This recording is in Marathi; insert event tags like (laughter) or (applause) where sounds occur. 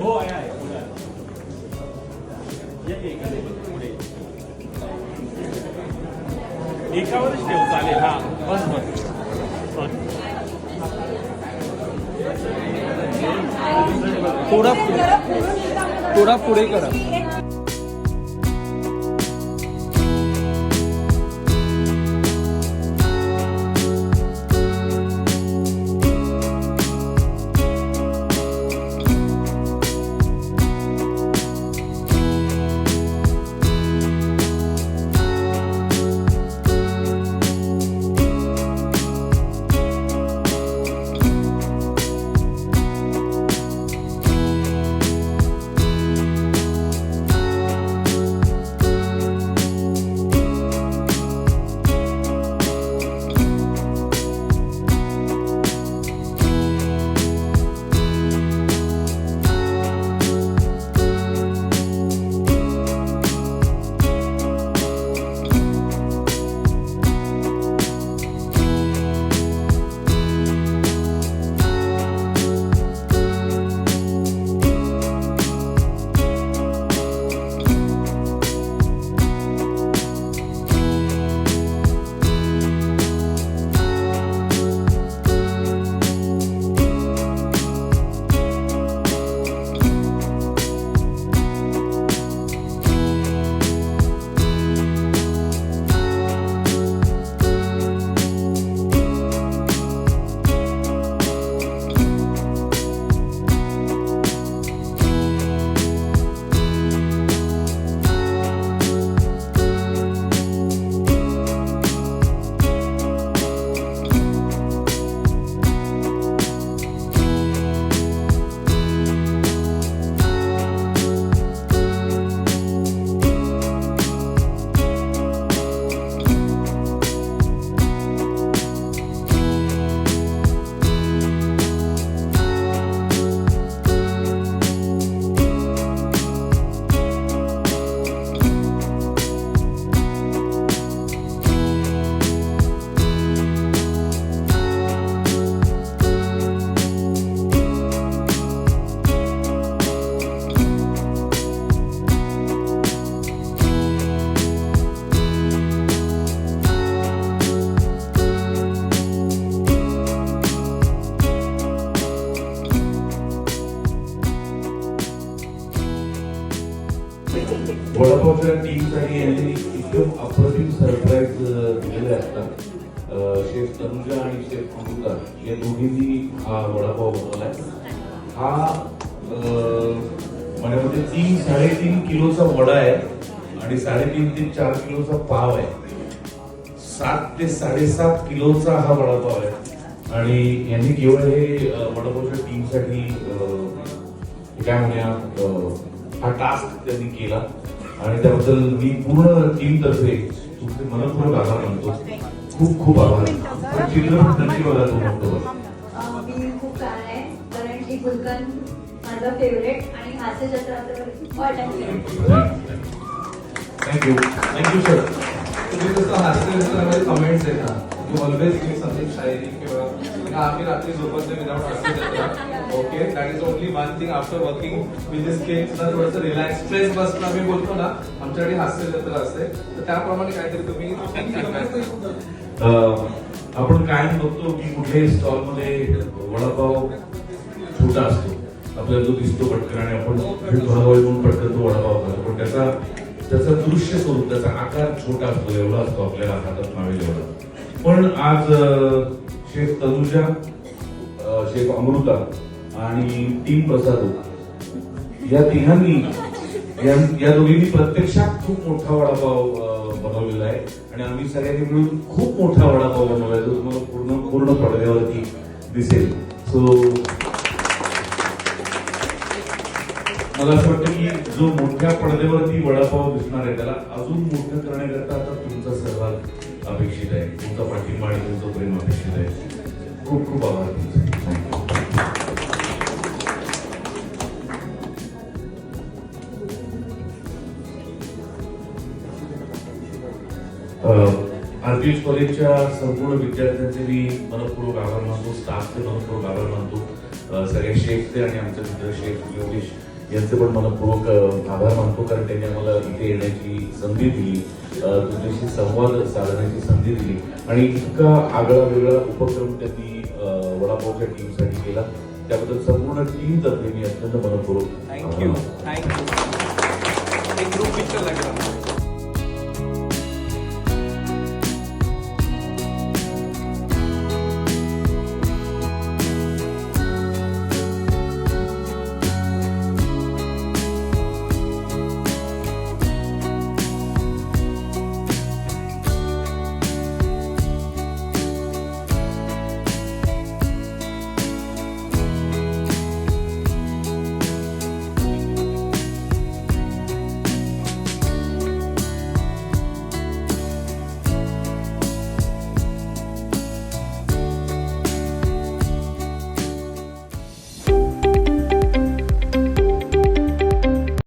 हो आहे एकावरच ठेव चालेल. हा बस बस. बस. थोडा पुढे करा. वडापावच्या टीमसाठी यांनी एकदम अप्रतिम सरप्राईज दिलेले असतात. शेफ तनुजा आणि शेफ अमृता या दोघींनी हा वडापाव बनवलाय. हा माझ्यामध्ये तीन साडेतीन किलोचा वडा आहे आणि साडेतीन ते चार किलोचा पाव आहे. सात ते साडेसात किलोचा हा वडापाव आहे. आणि यांनी केवळ हे वडापावच्या टीमसाठी अं, काय म्हणूया अं, हा टास्क त्यांनी केला आणि त्याबद्दल मी पूर्ण टीम तर्फे तुमचे मनपूर्वक आभार मानतो. खूप खूप आभार. चित्रपट नक्की बघा तो म्हणतो अं, मी खूप छान आहे. कारण की गुलकन माझा फेवरेट आणि हास्य थँक्यू थँक्यू सर तुम्ही जसं हास्यचित्रामध्ये कमेंट्स येतात यू ऑलवेज गिव्ह समथिंग शायरी किंवा का? आम्ही रात्री झोपत नाही without okay that is only one thing after working with this cake ना थोडंसं रिलॅक्स स्ट्रेस बसणं आम्ही बोलतो ना आमच्याकडे हास्यचित्र असते. तर त्याप्रमाणे काहीतरी तुम्ही (laughs) आपण कायम बघतो की कुठल्याही स्टॉलमध्ये वडापाव छोटा असतो. आपल्याला जो दिसतो पटकन आणि आपण खूप म्हणून पटकन तो वडापाव खातो. पण त्याचा त्याचं दृश्य स्वरूप त्याचा आकार छोटा असतो एवढा असतो आपल्याला हातात मावेल एवढा. पण आज शेफ तनुजा शेफ अमृता आणि टीम होता या तिघांनी या या दोघींनी प्रत्यक्षात खूप मोठा वडापाव बनवलेला आहे. आणि आम्ही सगळ्यांनी मिळून खूप मोठा वडापाव बनवलाय जो तुम्हाला पूर्ण पूर्ण पडद्यावरती दिसेल. सो मला असं वाटतं की जो मोठ्या पडद्यावरती वडापाव दिसणार आहे त्याला अजून मोठं करण्याकरता आता तुमचा सहभाग अपेक्षित आहे. तुमचा पाठिंबा आणि तुमचं प्रेम अपेक्षित आहे. खूप खूप आभार तुमचे. Thank आरपीएच कॉलेजच्या संपूर्ण विद्यार्थ्यांचे मी मनपूर्वक आभार मानतो. स्टाफचे मनपूर्वक आभार मानतो. सगळे सगळ्या शेफचे आणि आमचे मित्र शेफ योगेश यांचे पण मनपूर्वक आभार मानतो. कारण त्यांनी आम्हाला इथे येण्याची संधी दिली. अं, तुमच्याशी संवाद साधण्याची संधी दिली. आणि इतका आगळा वेगळा उपक्रम त्यांनी वडापावच्या टीमसाठी केला. त्याबद्दल संपूर्ण टीम तर्फे मी अत्यंत मनपूर्वक थँक्यू थँक्यू एक ग्रुप पिक्चर लागला.